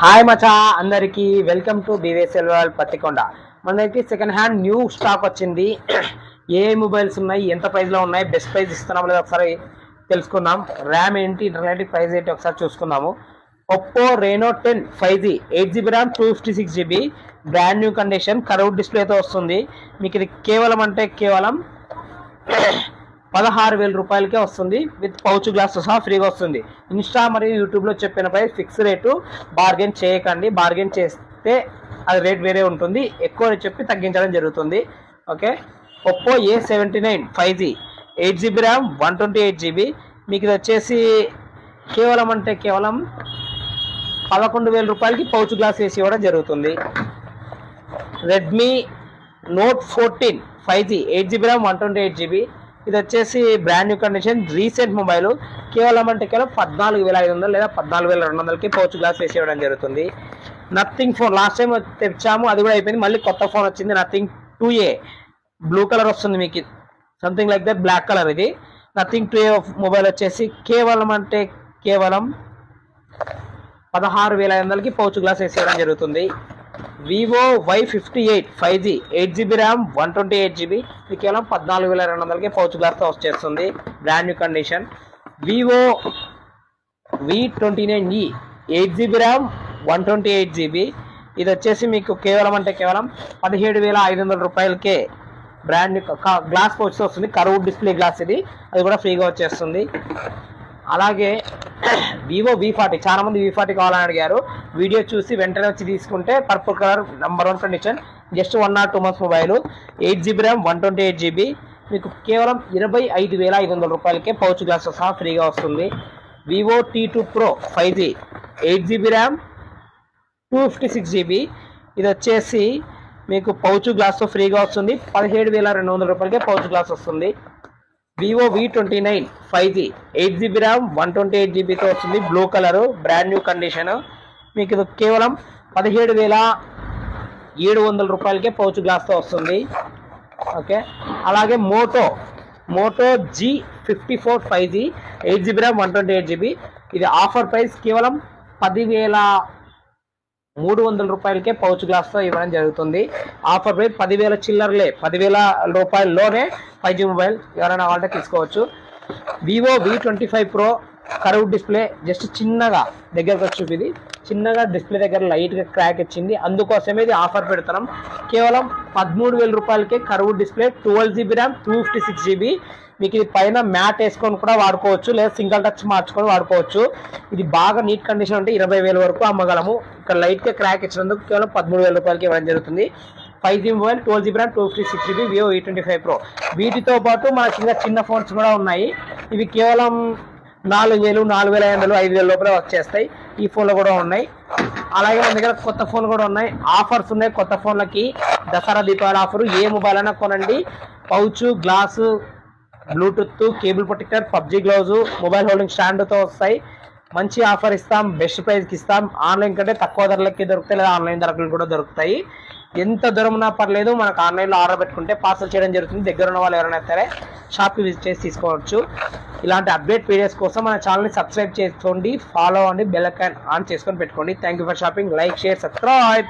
Hi మచా అందరికి welcome to బీవేసెల్ వరల్డ్ పత్తికొండ మన దగ్గర సెకండ్ హ్యాండ్ న్యూ స్టాక్ వచ్చింది. ఏ మొబైల్స్ ఉన్నాయి ఎంత ప్రైస్లో ఉన్నాయి బెస్ట్ ప్రైస్ ఇస్తున్నాం లేదా ఒకసారి తెలుసుకుందాం. ర్యామ్ ఏంటి ఇంటర్నెట్ ప్రైస్ ఏంటి ఒకసారి చూసుకుందాము. Oppo Reno ten five G eight GB RAM two fifty six GB brand new condition curved డిస్ప్లేతో వస్తుంది. మీకు ఇది కేవలం అంటే కేవలం పదహారు వేల రూపాయలకే వస్తుంది. విత్ పౌచ్ గ్లాస్ సహా ఫ్రీగా వస్తుంది. ఇన్స్టా మరియు యూట్యూబ్లో చెప్పిన ప్రైస్ ఫిక్స్ రేటు బార్గెన్ చేయకండి. బార్గెన్ చేస్తే అది రేట్ వేరే ఉంటుంది. ఎక్కువ చెప్పి తగ్గించడం జరుగుతుంది. Okay? Oppo A seventy nine five G. Eight GB RAM one twenty eight GB. మీకు ఇది వచ్చేసి కేవలం అంటే కేవలం పదకొండు వేల రూపాయలకి పౌచ్ గ్లాస్ వేసి ఇవ్వడం జరుగుతుంది. Redmi Note fourteen five G eight GB RAM one twenty eight GB. ఇది వచ్చేసి brand new condition recent mobile కేవలం అంటే కేవలం పద్నాలుగు వేల ఐదు వందలు లేదా పద్నాలుగు వేల రెండు వందలకి పౌచ్ గ్లాస్ వేసి ఇవ్వడం జరుగుతుంది. నథింగ్ ఫోన్ లాస్ట్ టైం తెచ్చాము అది కూడా అయిపోయింది. మళ్ళీ కొత్త ఫోన్ వచ్చింది Nothing two A blue colour వస్తుంది మీకు. Something like that black colour ఇది. నథింగ్ టూ ఏ మొబైల్ వచ్చేసి కేవలం అంటే కేవలం పదహారు వేల ఐదు వందలకి పౌచ్ గ్లాస్ వేసేయడం జరుగుతుంది. Vivo Y fifty eight five G eight GB RAM one twenty eight GB ఇది కేవలం పద్నాలుగు వేల రెండు వందలకి పౌచ్ గ్లాస్తో వచ్చేస్తుంది brand new condition Vivo V twenty nine E eight GB RAM one twenty eight GB ఇది వచ్చేసి మీకు కేవలం అంటే కేవలం పదిహేడు వేల ఐదు వందల రూపాయలకే బ్రాండ్ న్యూ గ్లాస్ పౌచ్తో వస్తుంది. కరువు డిస్ప్లే గ్లాస్ ఇది. అది కూడా ఫ్రీగా వచ్చేస్తుంది. అలాగే వివో వి ఫార్టీ చాలా మంది వి ఫార్టీ కావాలని అడిగారు. వీడియో చూసి వెంటనే వచ్చి తీసుకుంటే purple colour number one condition just one not two months mobile eight GB RAM one twenty eight GB మీకు కేవలం ఇరవై ఐదు వేల ఐదు వందల రూపాయలకే పౌచ్ గ్లాస్ సహా ఫ్రీగా వస్తుంది. Vivo T two pro five G eight GB RAM two fifty six GB ఇది వచ్చేసి మీకు పౌచ్ గ్లాస్తో ఫ్రీగా వస్తుంది. పదిహేడు వేల రెండు వందల రూపాయలకే పౌచ్ గ్లాస్ వస్తుంది. Vivo V twenty nine five G eight GB RAM one twenty eight జీబీతో వస్తుంది. Blue colour brand new condition మీకు ఇది కేవలం పదిహేడు వేల ఏడు వందల రూపాయలకే పౌచ్ గ్లాస్తో వస్తుంది. ఓకే. అలాగే Moto Moto G fifty four five G eight GB RAM one twenty eight GB ఇది ఆఫర్ ప్రైస్ కేవలం పదివేల మూడు వందల రూపాయలకే పౌచ్ గ్లాస్తో ఇవ్వడం జరుగుతుంది. ఆఫర్ ప్రైస్ పదివేల చిల్లర్లే పదివేల రూపాయల్లోనే ఫైవ్ జీ మొబైల్ ఎవరైనా వాళ్ళే తీసుకోవచ్చు. Vivo V twenty five pro curved display just చిన్నగా దగ్గరకు వచ్చి ఇది. చిన్నగా డిస్ప్లే దగ్గర లైట్గా క్రాక్ ఇచ్చింది. అందుకోసమే ఇది ఆఫర్ పెడుతున్నాం. కేవలం పదమూడు వేల రూపాయలకే curved display twelve GB RAM two fifty six GB. మీకు ఇది పైన మ్యాట్ వేసుకొని కూడా వాడుకోవచ్చు లేదా సింగిల్ టచ్ మార్చుకొని వాడుకోవచ్చు. ఇది బాగా నీట్ కండిషన్ ఉంటే ఇరవై వేల వరకు అమ్మగలము. ఇక్కడ లైట్గా క్రాక్ ఇచ్చినందుకు కేవలం పదమూడు వేల రూపాయలకి ఇవ్వడం జరుగుతుంది. Five G mobile twelve GB RAM two fifty six GB Vivo ఈ ట్వంటీ ఫైవ్ ప్రో. వీటితో పాటు మనకి ఇంకా చిన్న ఫోన్స్ కూడా ఉన్నాయి. ఇవి కేవలం నాలుగు వేలు నాలుగు వేల ఐదు వందలు ఐదు వేల లోపల వచ్చేస్తాయి ఈ ఫోన్లు కూడా ఉన్నాయి. అలాగే మన దగ్గర కొత్త ఫోన్లు కూడా ఉన్నాయి. ఆఫర్స్ ఉన్నాయి. కొత్త ఫోన్లకి దసరా దీపావళి ఆఫర్. ఏ మొబైల్ అయినా కొనండి. Pouch glass bluetooth cable protector PUBG gloves mobile holding స్టాండ్తో వస్తాయి. మంచి ఆఫర్ ఇస్తాం. బెస్ట్ ప్రైస్కి ఇస్తాం. ఆన్లైన్ కంటే తక్కువ ధరలకి దొరుకుతాయి. లేదా ఆన్లైన్ ధరలు కూడా దొరుకుతాయి. ఎంత దూరం ఉన్నా పర్లేదు. మనకు ఆన్లైన్లో ఆర్డర్ పెట్టుకుంటే పార్సల్ చేయడం జరుగుతుంది. దగ్గర ఉన్న వాళ్ళు ఎవరైనా సరే షాప్కి విజిట్ చేసి తీసుకోవచ్చు. ఇలాంటి అప్డేట్ వీడియోస్ కోసం మన ఛానల్ని సబ్స్క్రైబ్ చేసుకోండి ఫాలో అండి బెల్ ఐకాన్ ఆన్ చేసుకొని పెట్టుకోండి. Thank you for shopping like share subscribe